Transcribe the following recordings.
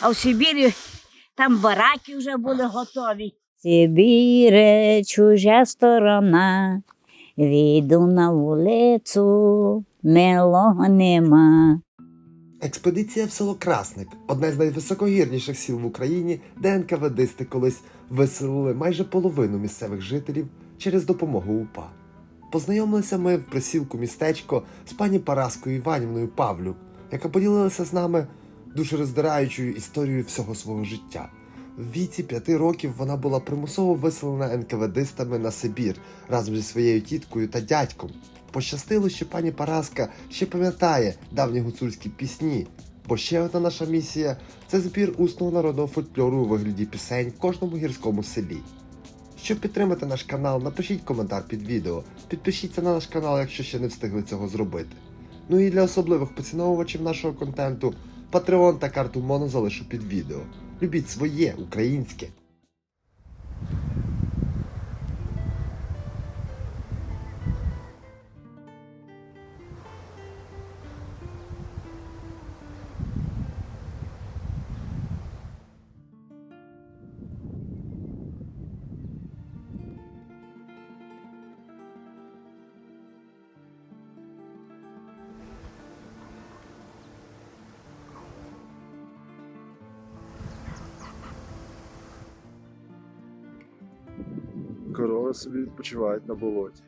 А в Сибірі там бараки вже були готові. Сибіре, чужа сторона, війду на вулицю, милого нема. Експедиція в село Красник одне з найвисокогірніших сіл в Україні, де НКВДисти колись виселили майже половину місцевих жителів через допомогу УПА. Познайомилися ми в присілку містечко з пані Параскою Іванівною Павлюк, яка поділилася з нами душероздираючою історією всього свого життя. В віці п'яти років вона була примусово виселена НКВДистами на Сибір разом зі своєю тіткою та дядьком. Пощастило, що пані Параска ще пам'ятає давні гуцульські пісні. Бо ще одна наша місія це збір усного народного фольклору у вигляді пісень в кожному гірському селі. Щоб підтримати наш канал, напишіть коментар під відео, підпишіться на наш канал, якщо ще не встигли цього зробити. Ну і для особливих поціновувачів нашого контенту Patreon та карту Моно залишу під відео. Любіть своє українське. Відпочивають на болоті.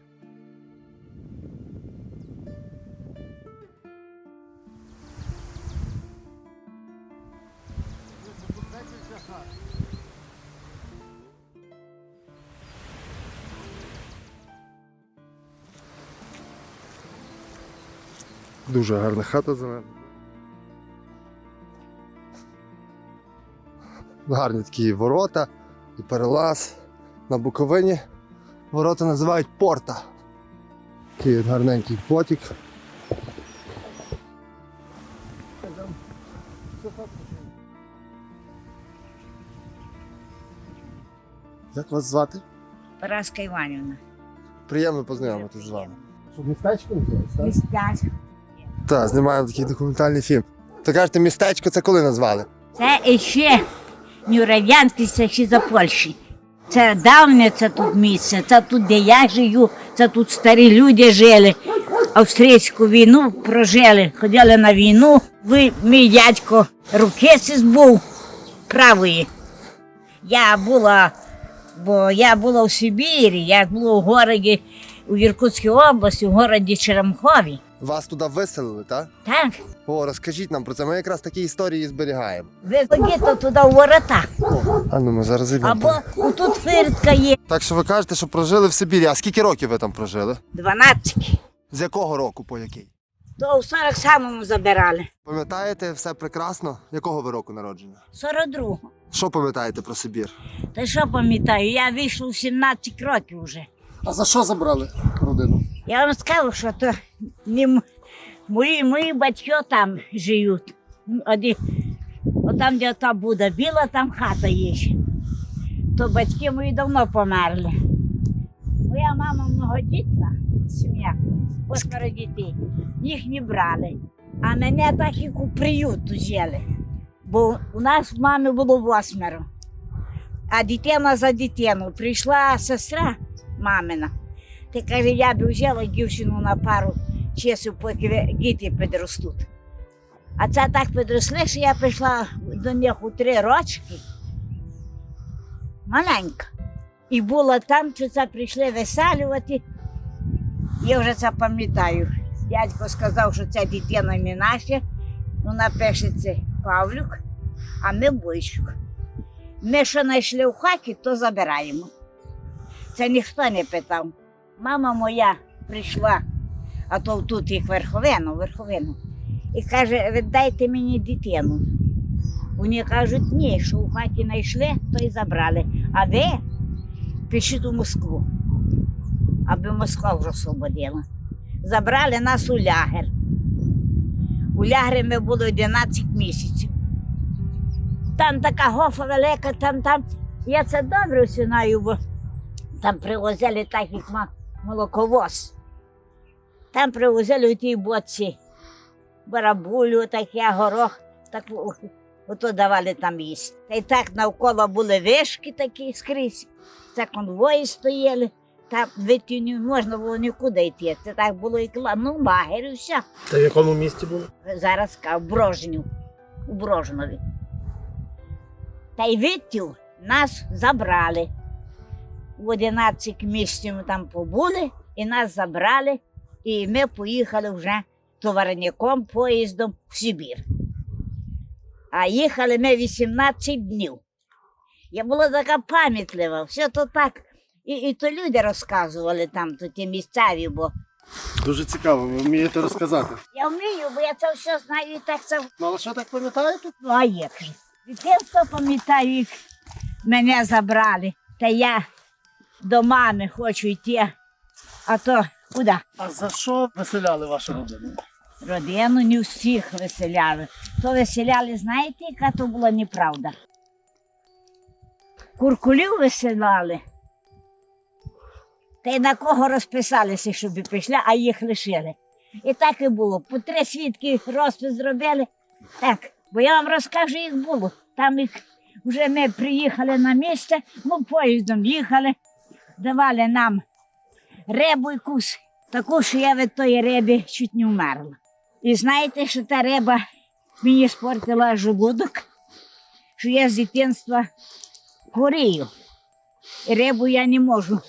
Дуже гарна хата за мене. Гарні такі ворота і перелаз. На Буковині ворота називають порта. Такий от гарненький потік. Як вас звати? Параска Іванівна. Приємно познайомитися з вами. Щоб містечко Містяч. Так, знімаємо такий документальний фільм. То кажете, містечко це коли назвали? Це ще не радянський, це ще за Польщі. Це давнє це тут місце, це тут, де я живу, це тут старі люди жили. Австрійську війну прожили, ходили на війну. Ви, мій дядько, рукесис був правої. Я була, бо я була в Сибірі, я була у городі, у Іркутській області, у городі Черемхові. Вас туди виселили, так? Так, О, розкажіть нам про це. Ми якраз такі історії зберігаємо. ви ходите туди в ворота. А ну ми зараз йдемо. Або тут фиртка є. Так що ви кажете, що прожили в Сибірі. А скільки років ви там прожили? 12. З якого року по який? То в 47-му забирали. Пам'ятаєте все прекрасно? Якого ви року народження? 42-го. Що пам'ятаєте про Сибір? Та що пам'ятаю, я вийшла в 17 років вже. А за що забрали родину? Я вам скажу, що то не мої, мої батьки там живуть. Оді, отам, де та буде біла, там хата є. То батьки мої давно померли. Моя мама многодітна сім'я, восьмеро дітей. Їх не брали. А мене так як у приют взяли. Бо у нас в мамі було восьмеро. А дитина за дитину. Прийшла сестра мамина. Ти каже, я б взяла дівчину на пару часів, поки діти підростуть. А це так підросли, що я прийшла до них у три рочки. Маленька. І була там, що це прийшли веселювати. Я вже це пам'ятаю. Дядько сказав, що ця дитина не наша. Вона пишеться Павлюк, а ми Бойчук. Ми що знайшли в хаті, то забираємо. Це ніхто не питав. Мама моя прийшла, а то тут їх верховину, верховину. І каже, віддайте мені дитину. Вони кажуть, ні, що у хаті знайшли, то й забрали. А ви пишіть у Москву, аби Москва вже освободила. Забрали нас у лягер. У лягері ми були 11 місяців. Там така гофа велика, там, там. Я це добре знаю, бо там привозили так, як ма- молоковоз. Там привозили у тій боці барабулю, таке горох, таку ото давали там їсти. Та й так навколо були вишки такі скрізь. Це конвої стояли. Там вийти не можна було нікуди йти. Це так було і кла. Ну, лагерь і все. Та в якому місті були? Зараз в Брожню, у Брожнові. Та й відтіл нас забрали. В 11 місяців ми там побули, і нас забрали, і ми поїхали вже товарником поїздом в Сибір. А їхали ми 18 днів. Я була така пам'ятлива, все то так. І, і то люди розказували там, то ті місцеві, бо Дуже цікаво, ви вмієте розказати. я вмію, бо я це все знаю і так це Ну, але що так пам'ятаєте? Ну, а як же? Дитинство пам'ятаю, як мене забрали. Та я до мами хочу йти. А то куди? А за що виселяли вашу родину? Родину не всіх виселяли. То виселяли, знаєте, яка то була неправда. Куркулів виселяли. Та й на кого розписалися, щоб пішли, а їх лишили. І так і було. По три свідки розпис зробили. Так, бо я вам розкажу, як було. Там їх вже ми приїхали на місце, ми поїздом їхали, давали нам рибу якусь, таку, що я від тої риби чуть не вмерла. І знаєте, що та риба мені спортила желудок, що я з дитинства хворію. І рибу я не можу,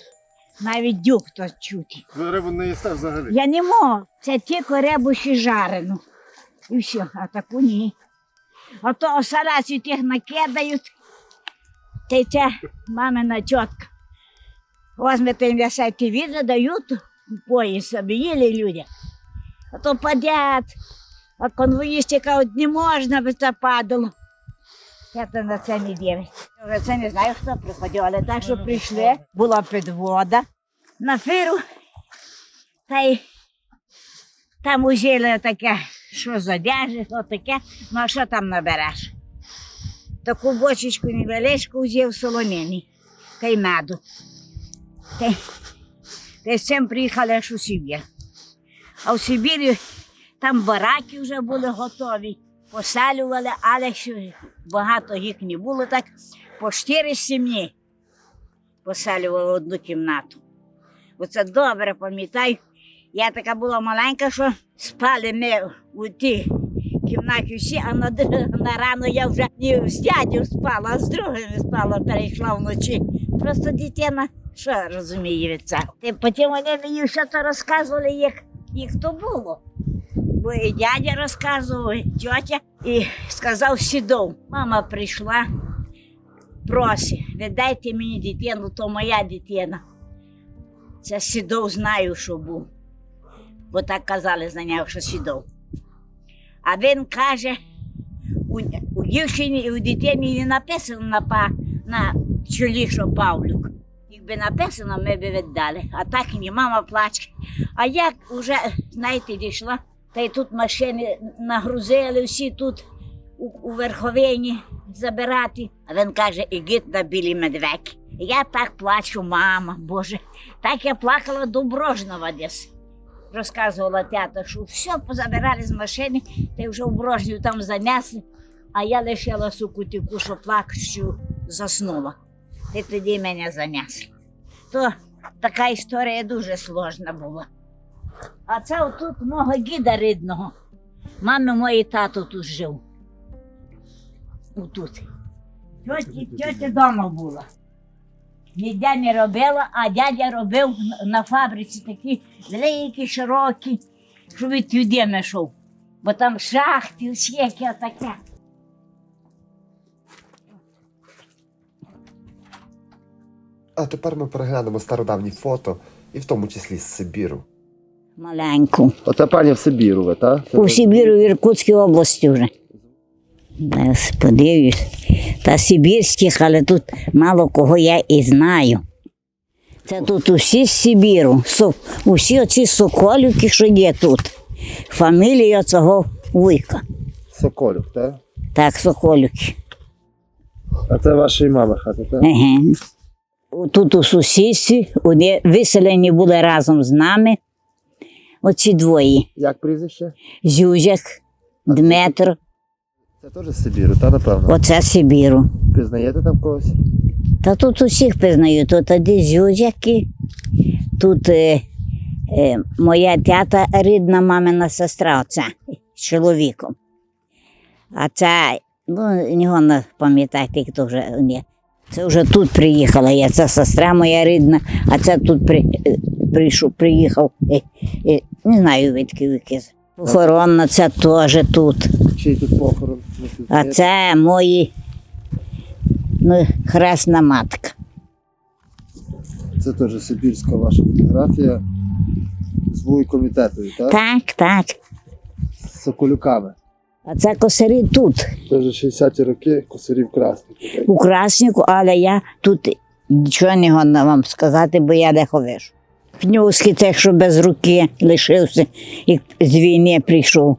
навіть дюк то чути. Ви рибу не їсте взагалі. Я не можу. Це тільки рибу ще жарену. І все, а таку ні. А то осарацію тих накидають. Та й ця мамина тітка. Вясайки відра, дають у поїзд собі, їли люди. А то падять. А конвоїсти кажуть, не би це падало. Я то на це не. Вже це не знаю, хто приходив, але так, що прийшли, була підвода на фиру. Та й там узяли таке, що задяжиш, таке, ну а що там набереш? Таку бочечку невеличку взяв соломіни, та й меду. Та, й- з цим приїхали аж у Сибір. А в Сибірі там бараки вже були готові, поселювали, але ще багато їх не було, так по чотири сім'ї поселювали одну кімнату. Оце добре пам'ятаю. Я така була маленька, що спали ми у тій кімнаті всі, а на, на рано я вже не з дядю спала, а з другими спала, перейшла вночі. Просто дитина, що розуміє від потім вони мені все це розказували, як, як то було. Бо і дядя розказував, і тьотя, і сказав сідов. Мама прийшла, просить, віддайте мені дитину, то моя дитина. Це сідов знаю, що був. Бо так казали за нього, що сідов. А він каже, у, у дівчині і у дитині не написано на, на чолі, що Павлюк. Якби написано, ми б віддали. А так ні, мама плаче. А як вже, знаєте, дійшла, та й тут машини нагрузили всі тут у, у верховині забирати. А він каже, ідіть на білі медвеки. Я так плачу, мама, Боже. Так я плакала до Брожнова десь. Розказувала тята, що все позабирали з машини, та й вже в Брожню там занесли, а я лишилась у кутику, що плачу, заснула. І тоді мене занесли. То така історія дуже сложна була. А це отут мого гіда рідного. Мами моєї тато тут жив. Отут. Тьотя вдома була. Ніде не робила, а дядя робив на- фабриці такі великі, широкі, що від не йшов. Бо там шахти, всякі таке. А тепер ми переглянемо стародавні фото, і в тому числі з Сибіру. Маленьку. Оце пані в Сибіру, ви, так? У Сибіру в Іркутській області вже. Подивлюсь. Та сибірських, але тут мало кого я і знаю. Це тут усі з Сибіру. Усі оці соколівки, що є тут. Фамілія цього вуйка. Соколюк, так? Так, соколівки. А це вашої мами хата, так? Ага. Тут у сусідстві вони виселені були разом з нами. Оці двоє. Як прізвище? Зюзяк, Дмитро. Це теж з Сибіру, та напевно. Оце Сибіру. Пізнаєте там когось? Та тут усіх пізнаю. Тут один зюзяки, тут е, е, моя тята рідна мамина сестра, оця з чоловіком. А це, ну, нього не пам'ятаєте, хто вже ні. Це вже тут приїхала я, це сестра моя рідна, а це тут при, прийшов, приїхав. Е, е, не знаю, відки викиз. Похоронна це теж тут. Чий тут похорон? А це мої ну, хресна матка. Це теж сибірська ваша фотографія з вуйкомітетою, так? Так, так. З соколюками. А це косарі тут, Це вже 60-ті роки, косарів красних. у Краснику, але я тут нічого не годна вам сказати, бо я не ховиш. Пнюски те, що без руки лишився і з війни прийшов.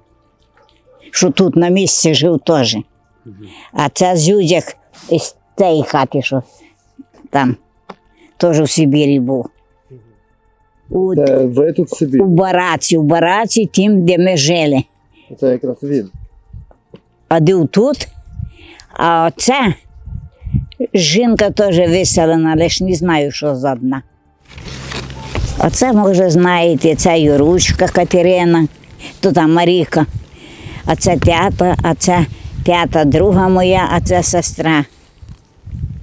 Що тут на місці жив теж. А це зюдяк із цієї хати, що там теж в Сибірі був. У, Це ви тут в Сибірі. у бараці, у бараці, тим, де ми жили. Це якраз він. Один тут, а оце жінка теж виселена, але ж не знаю, що за одна. Оце, може, знаєте, це Юручка Катерина, там Маріка. А це тята, а це тята друга моя, а це сестра.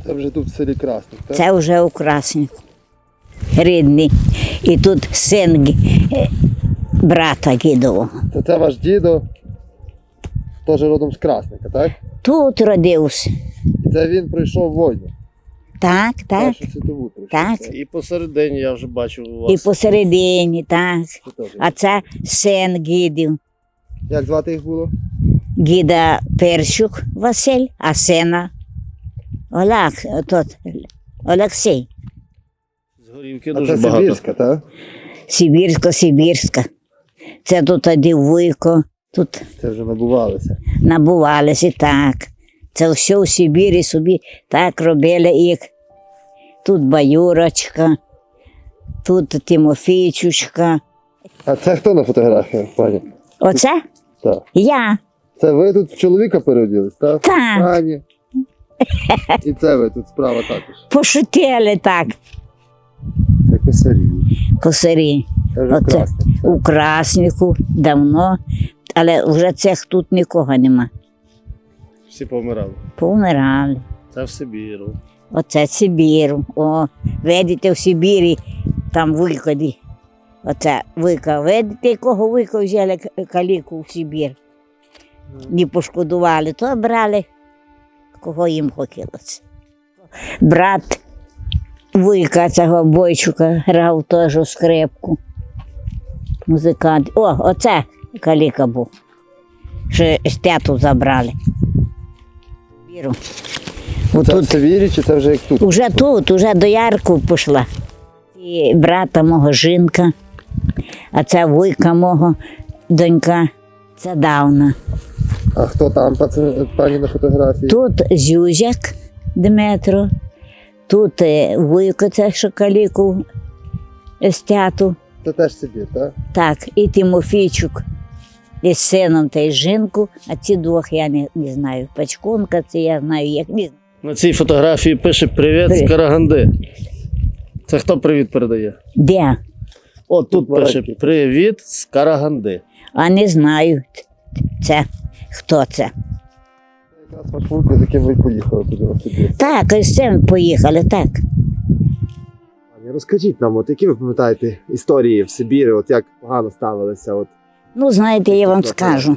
Це вже тут в селі Красник, так? Це вже у Краснику. Рідний. І тут син е, брата гідового. То це ваш дідо, теж родом з Красника, так? Тут родився. І це він пройшов війну. Так, так, Першу світову пройшов. так. І посередині я вже бачив у І посередині, так. Це теж. А це син гідів. Як звати їх було? Гіда Перщук Василь, а сина Олег, тот, Олексій. З горівки А дуже це багато. Сибірська, так? Сибірсько-Сибірська. Це тут один вуйко, тут Це вже набувалися. набувалися так. Це все у Сибірі собі так робили, як тут Баюрочка, тут Тимофійчучка. А це хто на фотографіях, пані? Оце Так. я. Це ви тут в чоловіка переоділись, так? Так. Пані. І це ви тут справа також. Пошутили так, Це косарі. косарі. Це вже Оце. красник. У Краснику давно, але вже цих тут нікого нема. Всі помирали. Повмирали. Це в Сибіру. Оце Сибір. О, видите, в Сибірі там викоді. Оце вика. Видите, якого вика взяли каліку в Сибір. Не пошкодували, то брали, кого їм хотілося. Брат вика цього бойчука грав теж у скрипку. Музикант. О, оце каліка був. Ще з тяту забрали. Віру. Це Отут в Сибірі чи це вже як тут? Уже тут, уже до Ярку пішла. І брата мого жінка, а це вуйка мого донька. Це давна. А хто там, пані на фотографії? Тут Зюзяк Дмитро, тут е, вуйко це шокаліку стяту, Це теж Сибір, так? так, і Тимофійчук із сином та й жінку, а ці двох я не, не знаю. Пачкунка, це я знаю, як не знаю. На цій фотографії пише Привіт з Караганди. Це хто привіт передає? Де? О, тут пише Привіт з Караганди. А не знаю. Це хто це? З яким ви поїхали. Так, ось цим поїхали, так. Розкажіть нам, от які ви пам'ятаєте історії в Сибірі, от як погано ставилися? От Ну, знаєте, я вам скажу,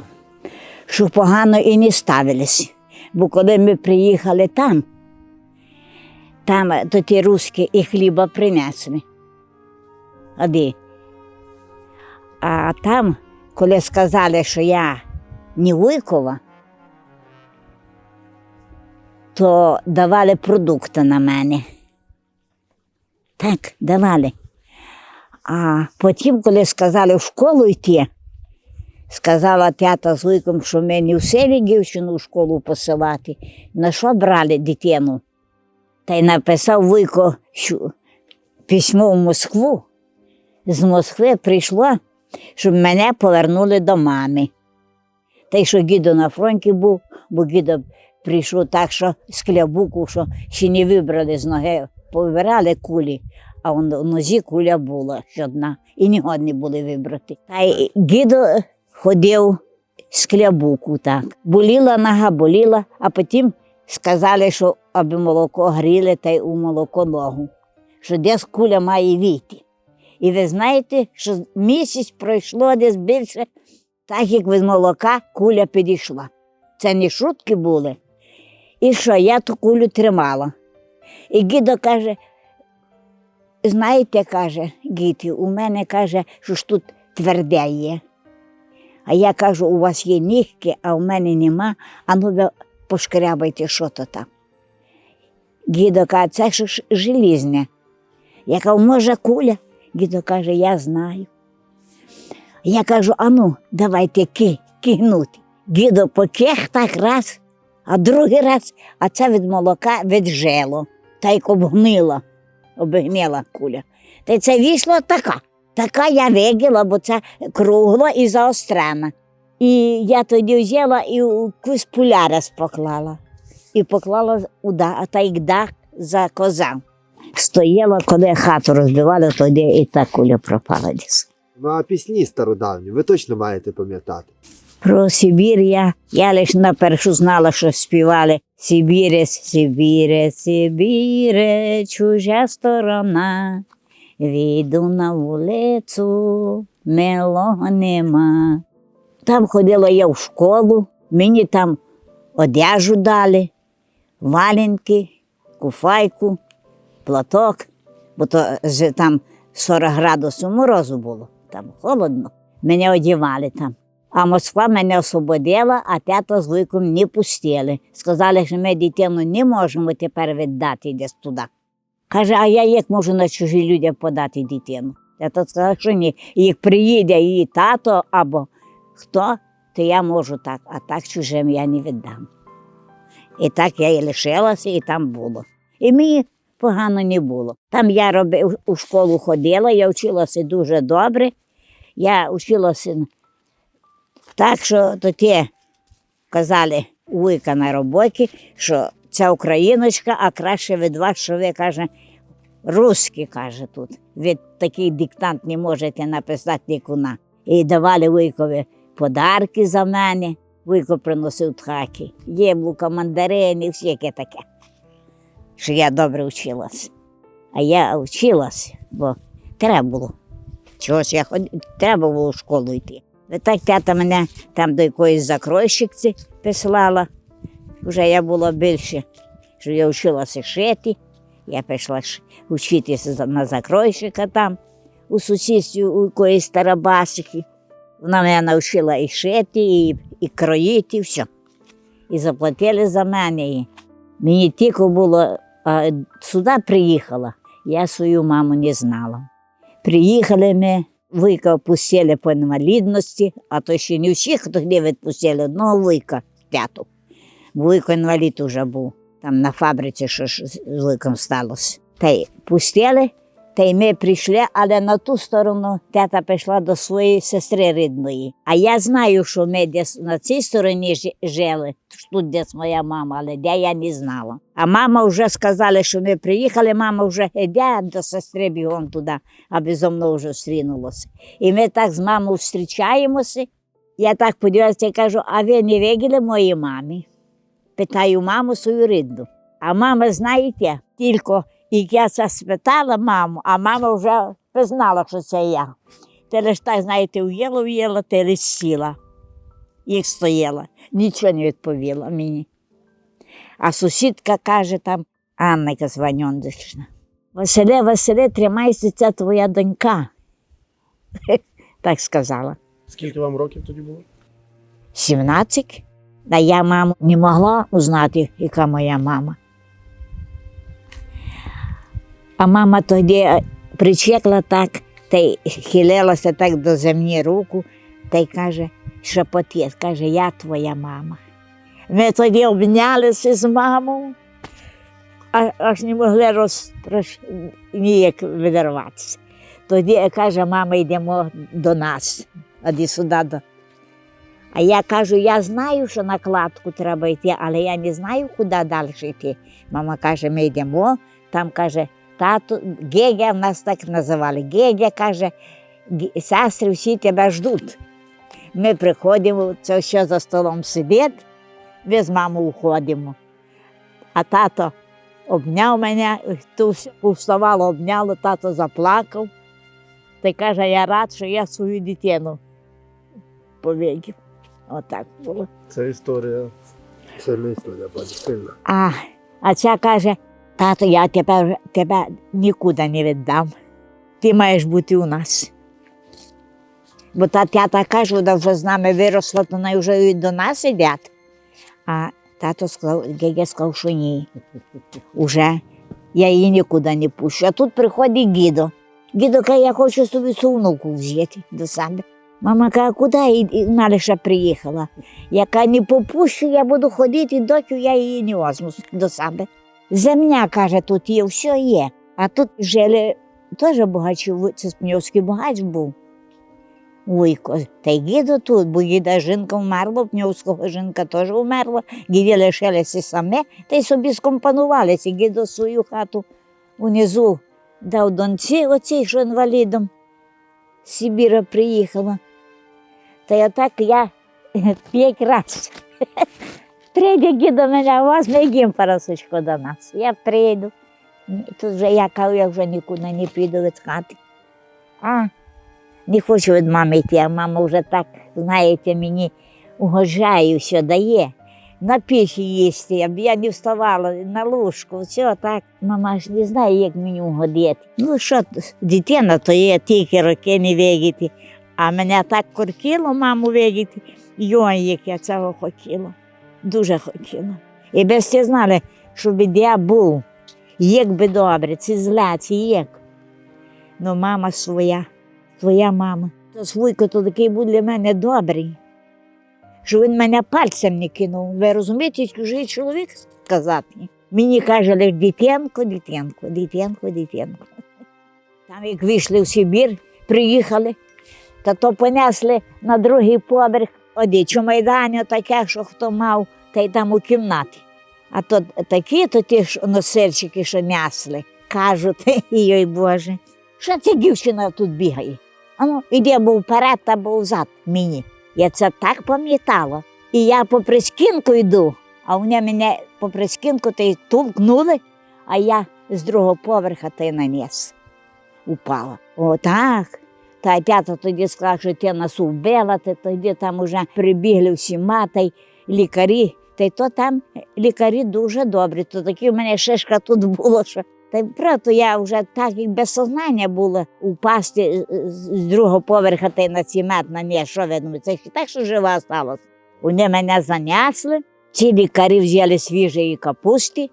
що погано і не ставились. Бо коли ми приїхали там, там е, то ті руски і хліба принесли. Оди. А там, коли сказали, що я не Вуйкова, то давали продукти на мене. Так, давали. А потім, коли сказали в школу йти, сказала тята з Вуйком, що ми не в селі дівчину в школу посилати. На що брали дитину? Та й написав Вуйко що письмо в Москву. З Москви прийшло, щоб мене повернули до мами. Та й що гідо на фронті був, бо гідо прийшов так, що з клябуку, що ще не вибрали з ноги, повибирали кулі, а в нозі куля була ще одна, і не годні були вибрати. Та й гідо ходив з клябуку так. Боліла нога, боліла, а потім сказали, що аби молоко гріли, та й у молоко ногу, що десь куля має війти. І ви знаєте, що місяць пройшло десь більше, так як від молока куля підійшла. Це не шутки були. І що, я ту кулю тримала. І гідо каже, знаєте, каже, гіті, у мене каже, що ж тут тверде є. А я кажу, у вас є нігки, а у мене нема, а ну пошкрябайте, що то там. Гідо каже, це ж желізне. Я кажу, може куля? Гідо каже, я знаю. Я кажу, а ну, давайте ки, кигнути. Гідо покех так раз, а другий раз, а це від молока віджело, та й обгнила, обгнила куля. Та й це вийшло така. Така я виділа, бо це кругла і заострена. І я тоді взяла і у якусь полярис поклала. І поклала у да, а та дах за коза. Стояла, коли хату розбивали, тоді і та куля пропала десь. Ну а пісні стародавні ви точно маєте пам'ятати. Про Сибір я, я лише напершу знала, що співали Сибірець, Сибірець, Сибірець, чужа сторона. Віду на вулицю, милого нема. Там ходила я в школу, мені там одежу дали, валенки, куфайку, платок, бо то там 40 градусів морозу було, там холодно. Мене одягали там. А Москва мене освободила, а тато з вуйком не пустили. Сказали, що ми дитину не можемо тепер віддати десь туди. Каже, а я як можу на чужі людям подати дитину? Тато сказав, що ні. Як приїде її тато або хто, то я можу так, а так чужим я не віддам. І так я і лишилася, і там було. І мені погано не було. Там я робив, у школу ходила, я вчилася дуже добре. Я вчилася так, що то ті казали у Вуйка на роботі, що ця україночка, а краще від вас, що ви каже, русські, каже тут. Ви такий диктант не можете написати нікуна. І давали Вуйкові подарки за мене. Вуйко приносив тхаки, яблука, мандарини, всяке таке. Що я добре вчилась. А я вчилась, бо треба було. Чогось я ход... треба було в школу йти. Так тята мене там до якоїсь закройщиці прислала. Вже я була більше, що я вчилася шити. Я пішла вчитися на закройщика там, у сусідстві у якоїсь тарабасики. Вона мене навчила і шити, і, і кроїти, і все. І заплатили за мене. І мені тільки було, а сюди приїхала, я свою маму не знала. Приїхали ми, вуйка пустили по інвалідності, а то ще не всіх тоді відпустили, одного вуйка тяту. Вуйко інвалід уже був, там на фабриці, що ж з вуйком сталося. Та й пустили, та й ми прийшли, але на ту сторону тята пішла до своєї сестри рідної. А я знаю, що ми десь на цій стороні жили, тут десь моя мама, але де я не знала. А мама вже сказала, що ми приїхали, мама вже йде до сестри бігом туди, аби зо мною вже зустрінулося. І ми так з мамою зустрічаємося. Я так подивилася і кажу, а ви не виділи моїй мамі? Питаю маму свою рідну. А мама, знаєте, тільки як я це спитала маму, а мама вже пізнала, що це я. Ти лиш так, знаєте, уїла, уїла, ти лиш сіла. Їх стояла, нічого не відповіла мені. А сусідка каже там, Анна Званьондична, Василе, Василе, тримайся, це твоя донька. Так сказала. Скільки вам років тоді було? 17. Та я маму не могла узнати, яка моя мама. А мама тоді причекла так, та й хилилася так до землі руку, та й каже, шепотіт, каже, я твоя мама. Ми тоді обнялися з мамою, а, аж не могли роз, роз, ніяк відірватися. Тоді каже, мама, йдемо до нас, а сюди до, А я кажу, я знаю, що на кладку треба йти, але я не знаю, куди далі йти. Мама каже, ми йдемо. Там каже, тато, Гегя в нас так називали. Гегя каже, сестри всі тебе ждуть. Ми приходимо, це все за столом сидить, ми з мамою уходимо. А тато обняв мене, ту всю повставало, обняло, тато заплакав. Та каже, я рад, що я свою дитину повідів. Отак було. Це історія. Сильна історія, пані, сильна. А, а ця каже: тато, я тепер тебе нікуди не віддам. Ти маєш бути у нас. Бо та тята каже, вона вже з нами виросла, то вона вже і до нас йдять. А тато сказав, Геге сказав, що ні. Уже я її нікуди не пущу. А тут приходить Гідо. Гідо каже, я хочу собі цю внуку взяти до себе. Мама каже, куди? І- лише приїхала. Яка не попущу, я буду ходити, доки я її не возьму до себе. Земля, каже, тут є, все є. А тут жили теж багачі, це Спнівський багач був. Вуйко, та й гідо тут, бо гіда жінка вмерла, пнівського жінка теж вмерла, гіді лишилися саме, та й собі скомпонувалися. Гідо свою хату унизу дав донці, оцій, що інвалідом Сибіра приїхала. Та я так я п'ять разів. Прийде гідо мене, возьме їм парасочку до нас. Я прийду. Тут вже я кажу, я вже нікуди не піду від хати. А, не хочу від мами йти, а мама вже так, знаєте, мені угождає, все дає. На піші їсти, аби я не вставала на ложку, все так. Мама ж не знає, як мені угодити. Ну що, дитина, то є тільки роки не видіти. А мене так кортіло маму видіти, йой, як я цього хотіла. Дуже хотіла. І без це знали, щоб я був, як би добре, це зле, це як. Ну, мама своя, своя мама. То свойко то такий був для мене добрий, що він мене пальцем не кинув. Ви розумієте, чужий чоловік сказати. Мені лиш дитинко, дитинко, дитинко, дитинко. Там, як вийшли в Сибір, приїхали, та то понесли на другий поверх одичу майданю таке, що хто мав, та й там у кімнаті. А то такі то ті ж носильчики, що м'ясли, кажуть, йой Боже, що ця дівчина тут бігає? Ану, іди або вперед, або взад мені. Я це так пам'ятала. І я по прискінку йду, а вони мене по прискінку та й толкнули, а я з другого поверха та й наніс. Упала. Отак. Та й тоді сказала, що ти нас вбила, ти тоді там уже прибігли всі мата й лікарі. Та й то там лікарі дуже добрі. То такі в мене шишка тут було, що та й правда, я вже так як без сознання була упасти з- з з другого поверха та й на цімет на ні, що ви думаєте, це і так, що жива сталося. Вони мене занесли, ці лікарі взяли свіжої капусти,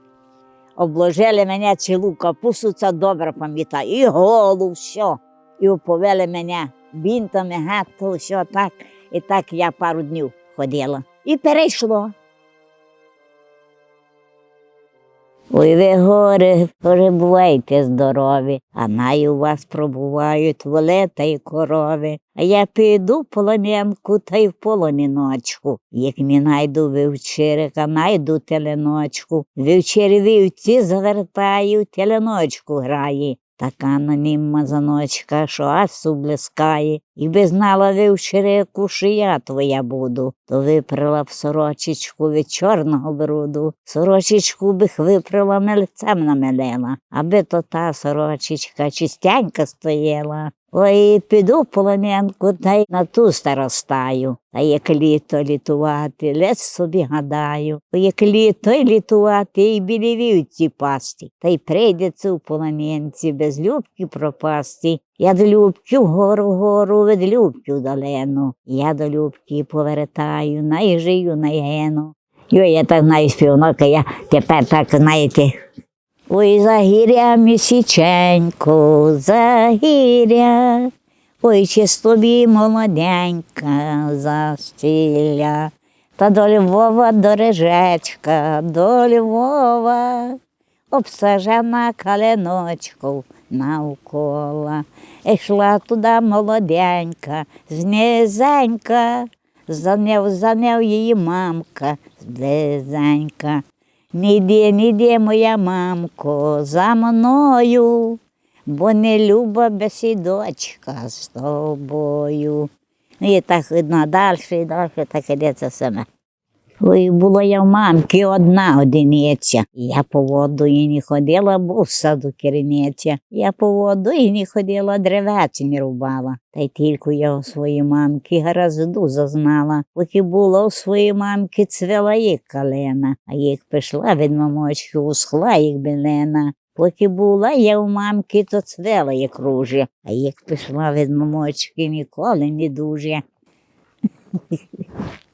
обложили мене цілу капусту, це добре пам'ятаю, і голову, все. І оповели мене бінтами, гетто, все так. І так я пару днів ходила. І перейшло. Ой, ви горе, перебувайте здорові, а най у вас пробувають воли та й корови. А я піду в полонянку та й в полоніночку. Як не найду вівчерика, найду теленочку. Вівчері вівці завертаю, теленочку грає. Така на нім мазаночка, що асу блискає. Якби знала вівчерику, яку шия твоя буду, то випрала б сорочечку від чорного бруду. Сорочечку бих випрала мельцем намелела, аби то та сорочечка чистянька стояла. Ой, піду в полоненку та й на ту старостаю. Та як літо літувати, лес собі гадаю. Як літо й літувати, і білі вівці пасти. Та й прийдеться у полоненці без любки пропасти. Я до любки вгору гору, від любки вдалену. Я до любки повертаю, найжию найгену. Йой, я так знаю співнока, я тепер так, знаєте, Ой, загір'я місіченько, загір'я, ой, чи з тобі молоденька застіля, та до Львова до режечка, до Львова, обсажена калиночком навколо. Ішла туди молоденька, знизенька, заняв, заняв її мамка близенька. Не йди, не йди, моя мамко, за мною, бо не люба бесідочка з тобою. Ну, І так видно далі і далі, так ідеться саме. Ой, була я в мамки одна одиниця. Я по воду і не ходила, бо в саду керівниця. Я по воду і не ходила, древець не рубала. Та й тільки я у своїй мамки гаразду зазнала. Поки була у своїй мамки цвела їх калина, а як пішла від мамочки, усхла їх білена. Поки була я у мамки, то цвела як ружя, а як пішла від мамочки, ніколи не дуже.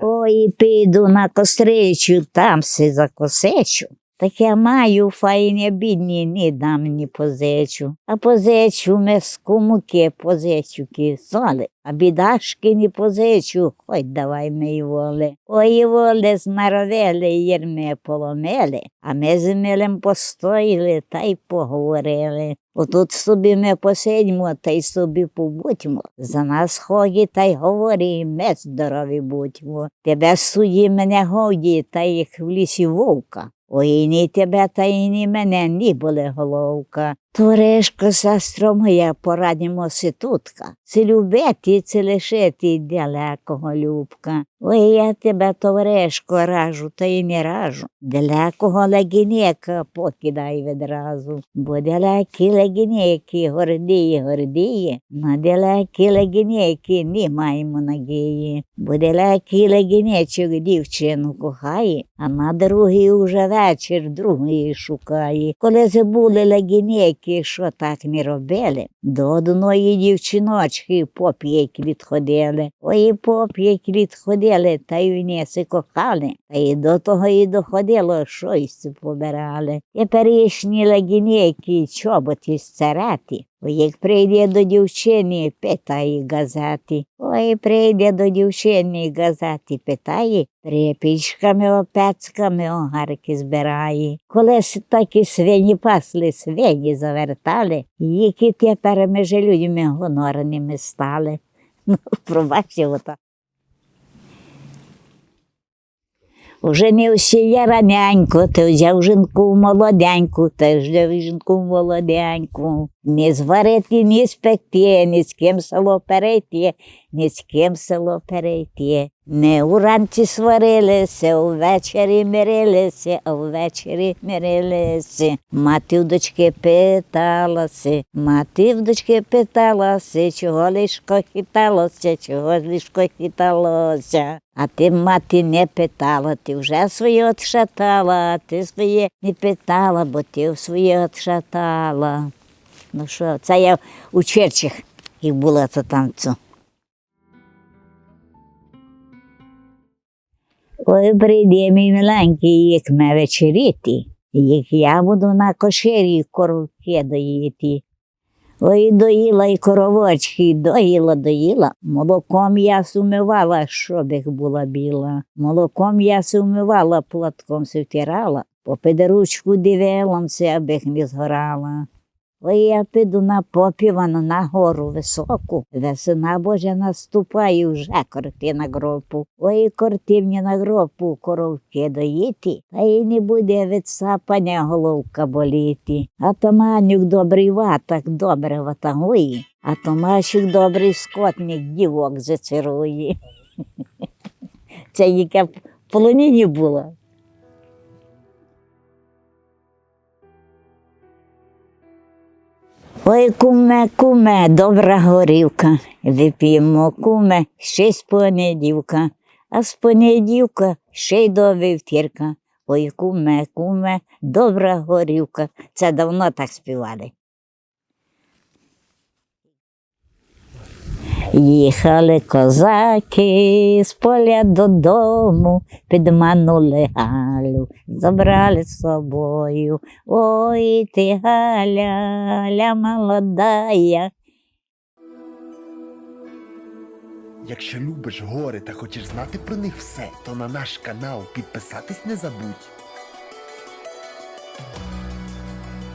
Ой, піду на костричу, там си закосечу. Так я маю файні бідні, не дам ні позичу. А позичу миску муки, позичу кисоли, а бідашки не позичу, хоч давай мої воли. Ой, воли змаровели, єрми поломили, а ми з милим постояли та й поговорили. Отут собі ми посидьмо та й собі побудьмо. За нас ході та й говорі, ми здорові будьмо. Тебе суді мене годі, та як в лісі вовка. Ой, ні тебе та й ні мене, ні були головка. Товаришко, сестро моя, порадімося тутка. Це любити, це лишити далекого любка. Ой, я тебе, товаришко, ражу, та й не ражу. Далекого легінека покидай відразу. Бо далекі легінеки, гордіє, гордіє, на далекі легінеки не маємо надії. Бо далекий легінечок дівчину кохає, а на другий уже вечір другої шукає. Коли забули легінеки, що так не робили, до одної дівчиночки поп'єк відходили. Ой, поп'єк відходили, та й неси кохали, та й до того і доходило, щось побирали. Теперішні легінеки чоботи сцерети. Як прийде до дівчини, питає газети. Ой, прийде до дівчини газети, питає, трепічками, опецьками огарки збирає. Колись такі свині пасли, свині завертали, які тепер між людьми гонорними стали. Ну, пробачте, ото. Уже не всі я раненько, ти взяв жінку молоденьку, ти взяв жінку молоденьку. Не зварити, ні спекти, ні з ким село перейти, ні з ким село перейти. Не уранці сварилися, увечері мирилися, а ввечері мирилися. Мати в дочки питалася, мати в дочки питалася, чого лишко хиталося, чого лишко хиталося. А ти, мати, не питала, ти вже своє отшатала, а ти своє не питала, бо ти своє отшатала. Ну що, це я у Черчих, як була то танцю. Ой, прийде мій миленький, як ме вечеріти, як я буду на кошері коровки доїти. Ой, доїла й коровочки, доїла, доїла. Молоком я сумивала, щоб їх була біла. Молоком я сумивала, платком се втирала, по педеручку дивилася, аби їх не згорала. Ой, я піду на попівану на гору високу, весна Божа наступає вже корти на гропу. Ой, кортівні на гропу коровки доїти, та й не буде від сапання головка боліти. А Томанюк добрий ватак добре ватагує, а то Томашик добрий скотник дівок зацерує. Це яке в полоніні було. Ой, куме, куме, добра горівка. Вип'ємо, куме, ще з понеділка, а з понеділка ще й до вівтірка. Ой, куме, куме, добра горівка. Це давно так співали. Їхали козаки з поля додому, підманули Галю, забрали з собою. Ой, ти Галя, Галя молодая. Якщо любиш гори та хочеш знати про них все, то на наш канал підписатись не забудь.